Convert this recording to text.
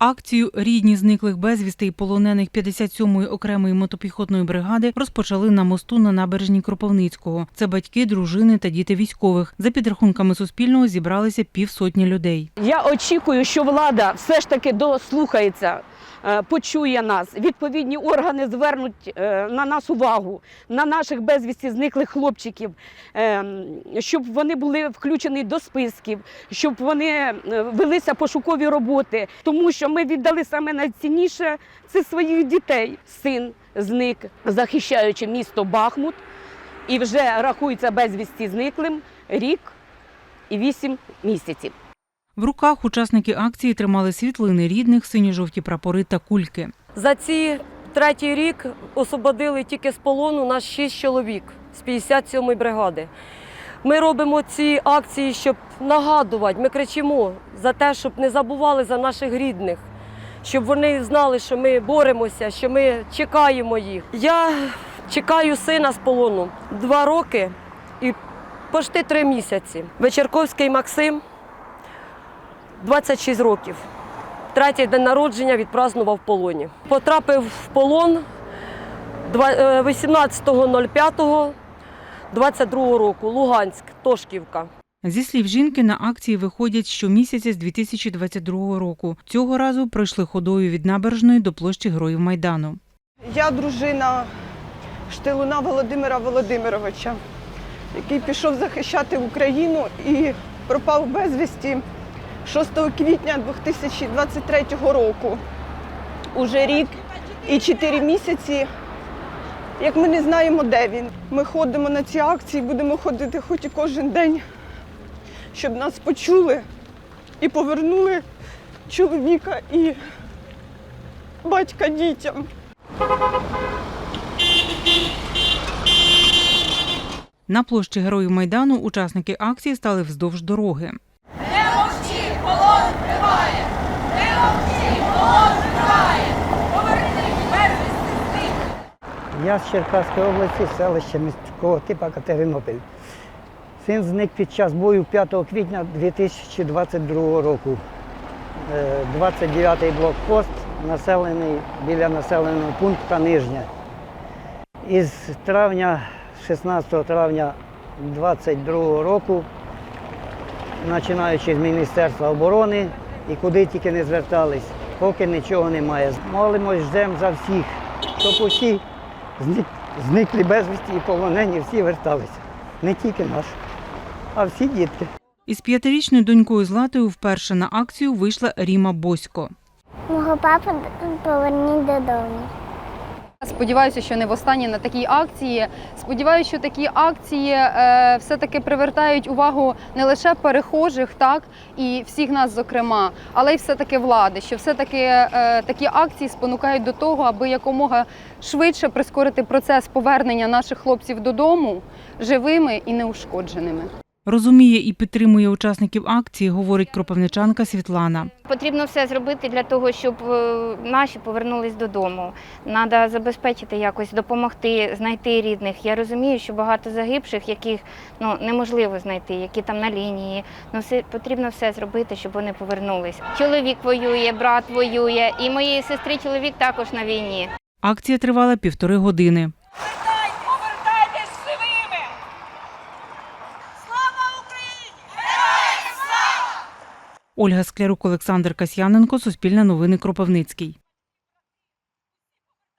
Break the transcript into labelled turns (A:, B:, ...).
A: Акцію Рідні зниклих безвісти і полонених 57-ї окремої мотопіхотної бригади розпочали на мосту на набережні Кропивницького. Це батьки, дружини та діти військових. За підрахунками Суспільного зібралися півсотні людей.
B: Я очікую, що влада все ж таки дослухається, почує нас. Відповідні органи звернуть е, на нас увагу, на наших безвісті зниклих хлопчиків, е, щоб вони були включені до списків, щоб вони е, велися пошукові роботи. Тому що ми віддали саме найцінніше це своїх дітей. Син зник, захищаючи місто Бахмут, і вже рахується безвісті зниклим рік і вісім місяців.
A: В руках учасники акції тримали світлини рідних, синьо-жовті прапори та кульки.
C: За ці третій рік освободили тільки з полону нас шість чоловік з 57-ї бригади. Ми робимо ці акції, щоб нагадувати. Ми кричимо за те, щоб не забували за наших рідних, щоб вони знали, що ми боремося, що ми чекаємо їх. Я чекаю сина з полону два роки і почти три місяці. Вечірковський Максим, 26 років. Третій день народження відпразнував в полоні. Потрапив в полон два- е, 18.05.22 року, Луганськ, Тошківка.
A: Зі слів жінки, на акції виходять щомісяця з 2022 року. Цього разу пройшли ходою від набережної до площі Героїв Майдану.
D: Я дружина Штилуна Володимира Володимировича, який пішов захищати Україну і пропав безвісті 6 квітня 2023 року. Уже рік і 4 місяці, як ми не знаємо, де він. Ми ходимо на ці акції, будемо ходити хоч і кожен день, щоб нас почули і повернули чоловіка і батька дітям.
A: На площі Героїв Майдану учасники акції стали вздовж дороги.
E: Я з Черкаської області, селище міського типу Катеринопіль. Син зник під час бою 5 квітня 2022 року. Е, 29-й блокпост, населений біля населеного пункту Нижня. Із травня, 16 травня 2022 року, починаючи з Міністерства оборони і куди тільки не звертались, поки нічого немає. Молимось, ждемо за всіх, щоб усі зник, зниклі безвісті і полонені всі верталися. Не тільки наші, а всі дітки.
A: Із п'ятирічною донькою Златою вперше на акцію вийшла Ріма Босько.
F: Мого папу поверніть додому.
G: Сподіваюся, що не востаннє на такій акції. Сподіваюся, що такі акції е, все-таки привертають увагу не лише перехожих, так і всіх нас, зокрема, але й все-таки влади. Що все-таки е, такі акції спонукають до того, аби якомога швидше прискорити процес повернення наших хлопців додому живими і неушкодженими.
A: Розуміє і підтримує учасників акції, говорить кропивничанка Світлана.
F: Потрібно все зробити для того, щоб е, наші повернулись додому. Треба забезпечити якось, допомогти знайти рідних. Я розумію, що багато загибших, яких ну неможливо знайти, які там на лінії. Ну все потрібно все зробити, щоб вони повернулись. Чоловік воює, брат воює, і моєї сестри чоловік також на війні.
A: Акція тривала півтори години. Ольга Склярук, Олександр Касьяненко, Суспільне новини Кропивницький.